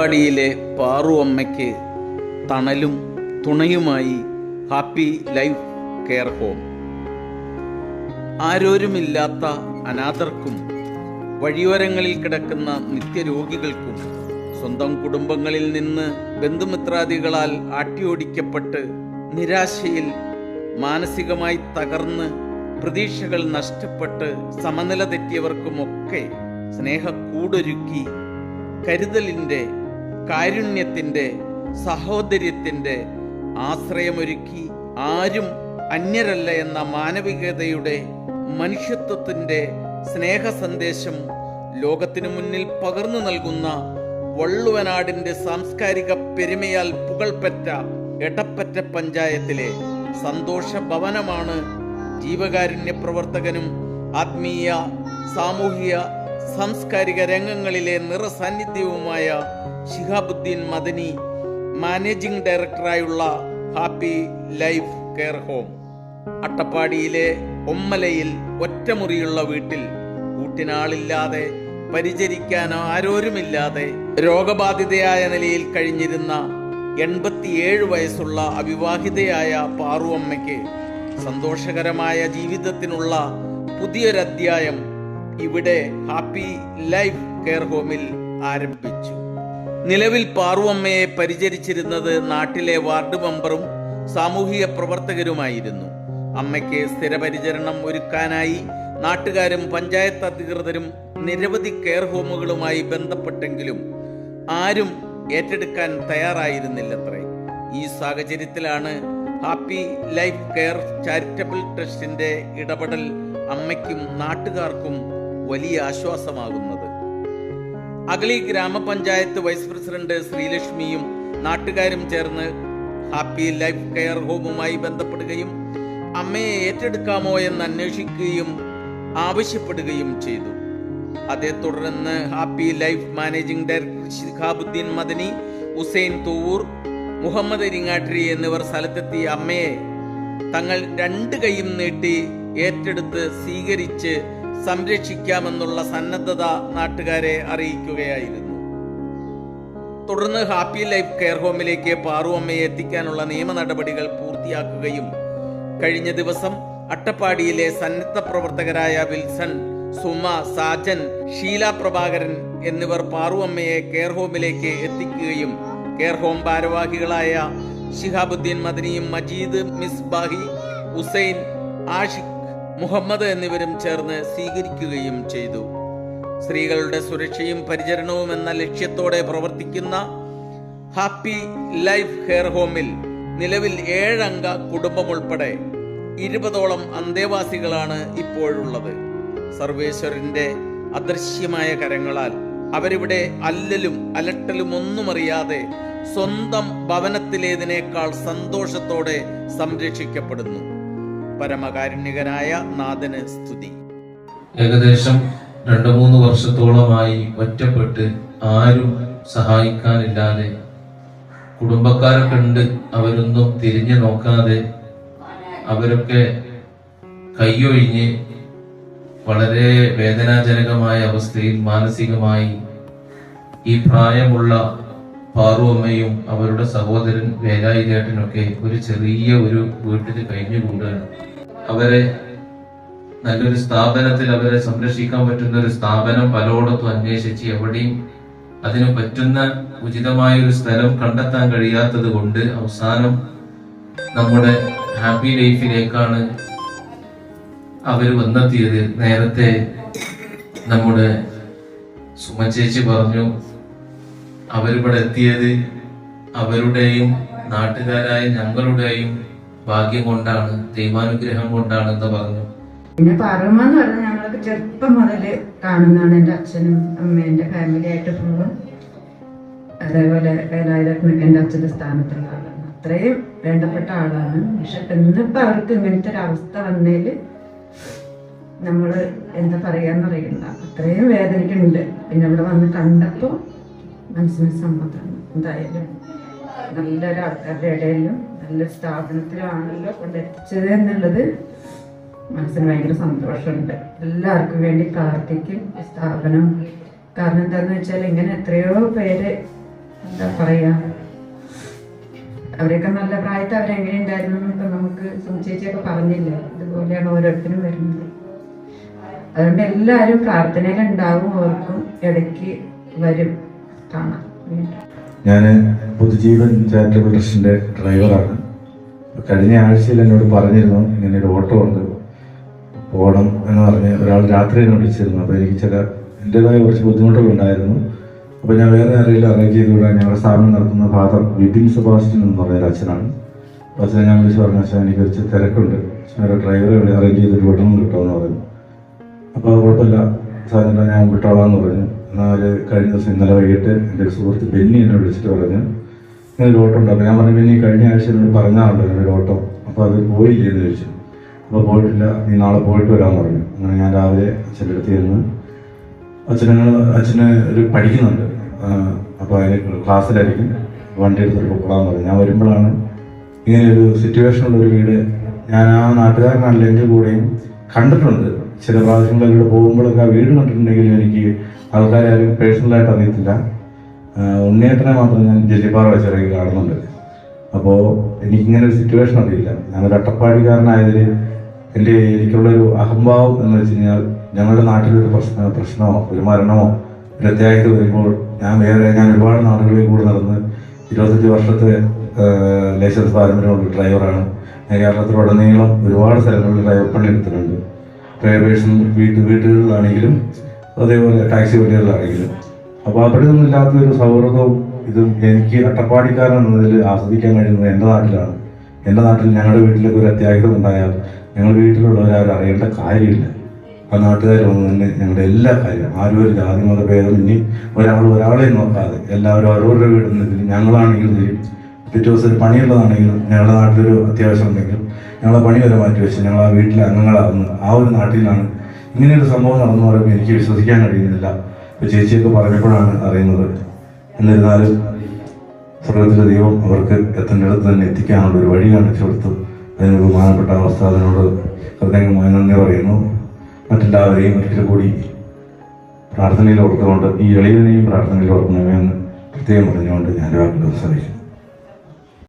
അട്ടപ്പാടിയിലെ പാറു അമ്മയ്ക്ക് തണലും തുണയുമായി ഹാപ്പി ലൈഫ് കെയർ ഹോം. ആരോരുമില്ലാത്ത അനാഥർക്കും വഴിയോരങ്ങളിൽ കിടക്കുന്ന നിത്യരോഗികൾക്കും സ്വന്തം കുടുംബങ്ങളിൽ നിന്ന് ബന്ധുമിത്രാദികളാൽ ആട്ടിയോടിക്കപ്പെട്ട് നിരാശയിൽ മാനസികമായി തകർന്ന് പ്രതീക്ഷകൾ നഷ്ടപ്പെട്ട് സമനില തെറ്റിയവർക്കുമൊക്കെ സ്നേഹക്കൂടൊരുക്കി കരുതലിന്റെ കാരുണ്യത്തിന്റെ സഹോദര്യത്തിന്റെ ആശ്രയമൊരുക്കി ആരും അന്യരല്ല എന്ന മാനവികതയുടെ മനുഷ്യത്വത്തിന്റെ സ്നേഹ സന്ദേശം ലോകത്തിനു മുന്നിൽ പകർന്നു നൽകുന്ന വള്ളുവനാടിന്റെ സാംസ്കാരിക പെരുമയാൽ പുകൾപെറ്റ എടപ്പറ്റ പഞ്ചായത്തിലെ സന്തോഷ ഭവനമാണ് ജീവകാരുണ്യ പ്രവർത്തകനും ആത്മീയ സാമൂഹിക സാംസ്കാരിക രംഗങ്ങളിലെ നിറസാന്നിധ്യവുമായ ശിഹാബുദ്ദീൻ മദനി മാനേജിംഗ് ഡയറക്ടറായുള്ള ഹാപ്പി ലൈഫ് കെയർ ഹോം. അട്ടപ്പാടിയിലെ ഒമ്മലയിൽ ഒറ്റമുറിയുള്ള വീട്ടിൽ കൂട്ടിനാളില്ലാതെ പരിചരിക്കാൻ ആരോരുമില്ലാതെ രോഗബാധിതയായ നിലയിൽ കഴിഞ്ഞിരുന്ന എൺപത്തിയേഴ് വയസ്സുള്ള അവിവാഹിതയായ പാറുവമ്മയ്ക്ക് സന്തോഷകരമായ ജീവിതത്തിനുള്ള പുതിയൊരധ്യായം ഇവിടെ ഹാപ്പി ലൈഫ് കെയർ ഹോമിൽ ആരംഭിച്ചു. നിലവിൽ പാർവമ്മയെ പരിചരിച്ചിരുന്നത് നാട്ടിലെ വാർഡ് മെമ്പറും സാമൂഹിക പ്രവർത്തകരുമായിരുന്നു. അമ്മയ്ക്ക് സ്ഥിരപരിചരണം ഒരുക്കാനായി നാട്ടുകാരും പഞ്ചായത്ത് അധികൃതരും നിരവധി കെയർ ഹോമുകളുമായി ബന്ധപ്പെട്ടെങ്കിലും ആരും ഏറ്റെടുക്കാൻ തയ്യാറായിരുന്നില്ലത്രേ. ഈ സാഹചര്യത്തിലാണ് ഹാപ്പി ലൈഫ് കെയർ ചാരിറ്റബിൾ ട്രസ്റ്റിന്റെ ഇടപെടൽ അമ്മയ്ക്കും നാട്ടുകാർക്കും വലിയ ആശ്വാസമാകുന്നത്. അഗളി ഗ്രാമപഞ്ചായത്ത് വൈസ് പ്രസിഡന്റ് ശ്രീലക്ഷ്മിയും നാട്ടുകാരും ചേർന്ന് ഹാപ്പി ലൈഫ് കെയർ ഹോമുമായി ബന്ധപ്പെടുകയും അമ്മയെ ഏറ്റെടുക്കാമോ എന്ന് അന്വേഷിക്കുകയും ആവശ്യപ്പെടുകയും ചെയ്തു. അതേ തുടർന്ന് happy life managing director Shihabuddeen Madani Hussain Thuvvur Muhammad Iringattiri എന്നിവർ സ്ഥലത്തെത്തി അമ്മയെ തങ്ങൾ രണ്ട് കൈയും നീട്ടി ഏറ്റെടുത്ത് സ്വീകരിച്ച് സംരക്ഷിക്കാമെന്നുള്ള സന്നദ്ധത നാട്ടുകാരെ അറിയിക്കുകയായിരുന്നു. തുടർന്ന് ഹാപ്പി ലൈഫ് കെയർ ഹോമിലേക്ക് പാറു അമ്മയെ എത്തിക്കാനുള്ള നിയമ നടപടികൾ പൂർത്തിയാക്കുകയും കഴിഞ്ഞ ദിവസം അട്ടപ്പാടിയിലെ സന്നദ്ധ പ്രവർത്തകരായ വിൽസൺ സുമ സാജൻ ഷീല പ്രഭാകരൻ എന്നിവർ പാറുവമ്മയെ കെയർ ഹോമിലേക്ക് എത്തിക്കുകയും കെയർ ഹോം ഭാരവാഹികളായ ഷിഹാബുദ്ദീൻ മദനിയും മജീദ് മിസ്ബാഹി ഹുസൈൻ ആഷിഖ് മുഹമ്മദ് എന്നിവരും ചേർന്ന് സ്വീകരിക്കുകയും ചെയ്തു. സ്ത്രീകളുടെ സുരക്ഷയും പരിചരണവും എന്ന ലക്ഷ്യത്തോടെ പ്രവർത്തിക്കുന്ന ഹാപ്പി ലൈഫ് ഹെയർ ഹോമിൽ നിലവിൽ ഏഴംഗ കുടുംബം ഉൾപ്പെടെ ഇരുപതോളം അന്തേവാസികളാണ് ഇപ്പോഴുള്ളത്. സർവേശ്വരന്റെ അദൃശ്യമായ കരങ്ങളാൽ അവരിവിടെ അല്ലലും അലട്ടലും ഒന്നും അറിയാതെ സ്വന്തം ഭവനത്തിലേതിനേക്കാൾ സന്തോഷത്തോടെ സംരക്ഷിക്കപ്പെടുന്നു. പരമകാരുണ്യകനായ നാഥന് സ്തുതി. ഏകദേശം രണ്ടു മൂന്ന് വർഷത്തോളമായി ഒറ്റപ്പെട്ട് ആരും സഹായിക്കാനില്ലാതെ കുടുംബക്കാരൊക്കെ ഉണ്ട് അവരൊന്നും തിരിഞ്ഞു നോക്കാതെ അവരൊക്കെ കൈയൊഴിഞ്ഞ് വളരെ വേദനാജനകമായ അവസ്ഥയിൽ മാനസികമായി ഈ പ്രായമുള്ള പാറുവമ്മയും അവരുടെ സഹോദരൻ വേലായി ചേട്ടനൊക്കെ ഒരു ചെറിയ ഒരു വീട്ടിൽ കഴിഞ്ഞുകൂടുകയാണ് അവരെ നല്ലൊരു സ്ഥാപനത്തിൽ അവരെ സംരക്ഷിക്കാൻ പറ്റുന്ന ഒരു സ്ഥാപനം പലയിടത്തും അന്വേഷിച്ച് എവിടെയും അതിന് പറ്റുന്ന ഉചിതമായ ഒരു സ്ഥലം കണ്ടെത്താൻ കഴിയാത്തത് കൊണ്ട് അവസാനം നമ്മുടെ ഹാപ്പി ലൈഫിലേക്കാണ് അവർ വന്നെത്തിയത്. നേരത്തെ നമ്മുടെ സുമ ചേച്ചി പറഞ്ഞു അവരിവിടെ എത്തിയത് അവരുടെയും നാട്ടുകാരായ ഞങ്ങളുടെയും ഭാഗ്യം കൊണ്ടാണ് ദൈവാനുഗ്രഹം കൊണ്ടാണ് എന്ന് പറഞ്ഞു. പിന്നെ പറമ്മ എന്ന് പറഞ്ഞാൽ ചെറുപ്പം മുതൽ കാണുന്നതാണ് എന്റെ അച്ഛനും അമ്മയും എന്റെ ഫാമിലി ആയിട്ട് പോകും. അതേപോലെ വേലായുധത്തിനൊക്കെ എന്റെ അച്ഛന്റെ സ്ഥാനത്തുള്ള ആളാണ് അത്രയും വേണ്ടപ്പെട്ട ആളാണ്. പക്ഷെ ഇന്നിപ്പോൾ അവർക്ക് ഇങ്ങനത്തെ ഒരു അവസ്ഥ വന്നതിൽ നമ്മൾ എന്താ പറയാന്നറിയില്ല അത്രയും വേദനയ്ക്കുണ്ട്. പിന്നെ ഇവിടെ വന്ന് കണ്ടപ്പോൾ മനസ്സിന് സമ്മതമാണ് എന്തായാലും നല്ലൊരു ആൾക്കാരുടെ ഇടയിലും നല്ലൊരു സ്ഥാപനത്തിലാണല്ലോ കൊണ്ടെത്തിച്ചത് എന്നുള്ളത് മനസ്സിന് ഭയങ്കര സന്തോഷമുണ്ട്. എല്ലാവർക്കും വേണ്ടി പ്രാർത്ഥിക്കും. സ്ഥാപനം കാരണം എന്താന്ന് വെച്ചാൽ ഇങ്ങനെ എത്രയോ പേര് എന്താ പറയാ അവരൊക്കെ നല്ല പ്രായത്തിൽ അവരെങ്ങനെ ഉണ്ടായിരുന്നു ഇപ്പൊ നമുക്ക് സംശയിച്ചൊക്കെ പറഞ്ഞില്ല? ഇതുപോലെയാണ് ഓരോരുത്തരും വരുന്നത്. അതുകൊണ്ട് എല്ലാവരും പ്രാർത്ഥനയിലുണ്ടാവും ഓർക്കും ഇടയ്ക്ക് വരും. കാണാം. വീണ്ടും. ഞാൻ പുതുജീവൻ ചാരിറ്റബിൾ ട്രസ്റ്റിന്റെ ഡ്രൈവറാണ് കഴിഞ്ഞ ആഴ്ചയിൽ എന്നോട് പറഞ്ഞിരുന്നു ഇങ്ങനെ ഒരു ഓട്ടോ ഉണ്ട് പോകണം എന്ന് പറഞ്ഞ് ഒരാൾ രാത്രി എന്നെ വിളിച്ചിരുന്നു. അപ്പോൾ എനിക്ക് ചില എന്റെതായ കുറച്ച് ബുദ്ധിമുട്ടുകളുണ്ടായിരുന്നു അപ്പോൾ ഞാൻ വേറെ ആരെങ്കിലും അറേഞ്ച് ചെയ്ത് വിടാൻ ഞങ്ങളുടെ സ്ഥാപനം നടത്തുന്ന ഫാദർ വിപിൻ സെബാസ്റ്റ്യൻ എന്ന് ഒരു അച്ഛനാണ്. അപ്പോൾ അച്ഛനെ ഞാൻ വിളിച്ച് പറഞ്ഞു അച്ഛൻ എനിക്ക് കുറച്ച് തിരക്കുണ്ട്. അച്ഛനൊരു ഡ്രൈവറെ ഇവിടെ അറേഞ്ച് ചെയ്തിട്ട് വിടണം കിട്ടുമെന്ന് പറഞ്ഞു. അപ്പോൾ കുഴപ്പമില്ല. സാധനം ഞാൻ വിട്ടോളാം എന്ന് പറഞ്ഞു. എന്നാൽ കഴിഞ്ഞ ദിവസം ഇന്നലെ വൈകിട്ട് എന്റെ ഒരു സുഹൃത്ത് ബെന്നി എന്നെ വിളിച്ചിട്ട് പറഞ്ഞു. ഇങ്ങനെ ഒരു ഓട്ടം ഉണ്ട് അപ്പോൾ ഞാൻ പറഞ്ഞു ബെന്നി കഴിഞ്ഞ ആഴ്ച എന്നോട് പറഞ്ഞാണല്ലോ എന്റെ ഒരു ഓട്ടം. അപ്പോൾ അത് പോയില്ലേ എന്ന് ചോദിച്ചു. അപ്പോൾ പോയിട്ടില്ല നീ നാളെ പോയിട്ട് വരാൻ പറഞ്ഞു. അങ്ങനെ ഞാൻ രാവിലെ അച്ഛന്റെ അടുത്ത് ചെന്ന് അച്ഛന് അച്ഛന് ഒരു പഠിക്കുന്നുണ്ട്. അപ്പോൾ അതിന് ക്ലാസ്സിലായിരിക്കും. വണ്ടി എടുത്തിട്ട് പോകാൻ പറഞ്ഞു. ഞാൻ വരുമ്പോഴാണ് ഇങ്ങനെ ഒരു സിറ്റുവേഷനുള്ള ഒരു വീട് ഞാൻ ആ നാട്ടുകാരനല്ലെങ്കിൽ കൂടെയും കണ്ടിട്ടുണ്ട്. ചില പ്രാവശ്യങ്ങളിലൂടെ പോകുമ്പോഴൊക്കെ ആ വീട് കണ്ടിട്ടുണ്ടെങ്കിലും എനിക്ക് ആൾക്കാരെ ആരും പേഴ്സണലായിട്ട് അറിയത്തില്ല. ഉണ്ണിയേട്ടനെ മാത്രം ഞാൻ ജെല്ലിപ്പാറ വെച്ചിറങ്ങി കാണുന്നുണ്ട്. അപ്പോൾ എനിക്കിങ്ങനെ ഒരു സിറ്റുവേഷൻ അറിയില്ല. ഞാനൊരു അട്ടപ്പാടിക്കാരനായതിൽ എന്റെ എനിക്കുള്ളൊരു അഹംഭാവം എന്ന് വെച്ച് കഴിഞ്ഞാൽ ഞങ്ങളുടെ നാട്ടിലൊരു പ്രശ്ന പ്രശ്നമോ ഒരു മരണമോ ഒരു അത്യാഹിതം വരുമ്പോൾ ഞാൻ വേറെ ഞാൻ ഒരുപാട് നാടുകളിൽ കൂടെ നടന്ന് ഇരുപത്തഞ്ച് വർഷത്തെ ലൈസൻസ് പാരമ്പര്യമുള്ള ഡ്രൈവറാണ് ഞാൻ കേരളത്തിലുടനീളം ഒരുപാട് സ്ഥലങ്ങളിൽ ഡ്രൈവർ പണി എടുത്തിട്ടുണ്ട് ഡ്രൈവേഴ്സും വീട്ട് വീട്ടുകളിലാണെങ്കിലും അതേപോലെ ടാക്സി വണ്ടികളിലാണെങ്കിലും. അപ്പോൾ അവിടെ ഒന്നും ഇല്ലാത്ത ഒരു സൗഹൃദവും ഇതും എനിക്ക് അട്ടപ്പാടിക്കാരൻ എന്നതിൽ ആസ്വദിക്കാൻ കഴിയുന്നത് എന്റെ നാട്ടിലാണ്. എന്റെ നാട്ടിൽ ഞങ്ങളുടെ വീട്ടിലൊക്കെ ഒരു അത്യാഹിതം ഉണ്ടായാൽ ഞങ്ങൾ വീട്ടിലുള്ളവരാരും അറിയേണ്ട കാര്യമില്ല. ആ നാട്ടുകാർ വന്ന് തന്നെ ഞങ്ങളുടെ എല്ലാ കാര്യവും ആരും ഒരു ജാതി മത ഭേദം ഇനി ഒരാൾ ഒരാളെ നോക്കാതെ എല്ലാവരും ഓരോരുടെ വീടുന്നെങ്കിലും ഞങ്ങളാണെങ്കിലും ശരി പിറ്റേ ദിവസം ഒരു പണിയുള്ളതാണെങ്കിലും ഞങ്ങളുടെ നാട്ടിലൊരു അത്യാവശ്യം ഉണ്ടെങ്കിൽ ഞങ്ങളെ പണി വരെ മാറ്റി വെച്ച് ഞങ്ങൾ ആ വീട്ടിലെ അംഗങ്ങളാകുന്നു ആ ഒരു നാട്ടിലാണ് ഇങ്ങനെയൊരു സംഭവം നടന്നു പറയുമ്പോൾ എനിക്ക് വിശ്വസിക്കാൻ കഴിയുന്നില്ല. ഇപ്പോൾ ചേച്ചിയൊക്കെ പറഞ്ഞപ്പോഴാണ് അറിയുന്നത്. എന്നിരുന്നാലും സ്വർഗത്തിലെ ദൈവം അവർക്ക് എത്തേണ്ടിടത്ത് തന്നെ എത്തിക്കാനുള്ള ഒരു വഴി കാണിച്ചു കൊടുത്തു അതിന് ബഹുമാനപ്പെട്ട അവസ്ഥ അതിനോട് ഹൃദയമായി നന്ദി പറയുന്നു. മറ്റെല്ലാവരെയും ഒരിക്കൽ കൂടി പ്രാർത്ഥനയിൽ ഓർത്തുകൊണ്ട് ഈ എളിയനെയും പ്രാർത്ഥനയിൽ ഓർക്കണമെന്ന് പ്രത്യേകം പറഞ്ഞുകൊണ്ട് ഞാൻ ഒരാൾക്ക് ശ്രമിക്കുന്നു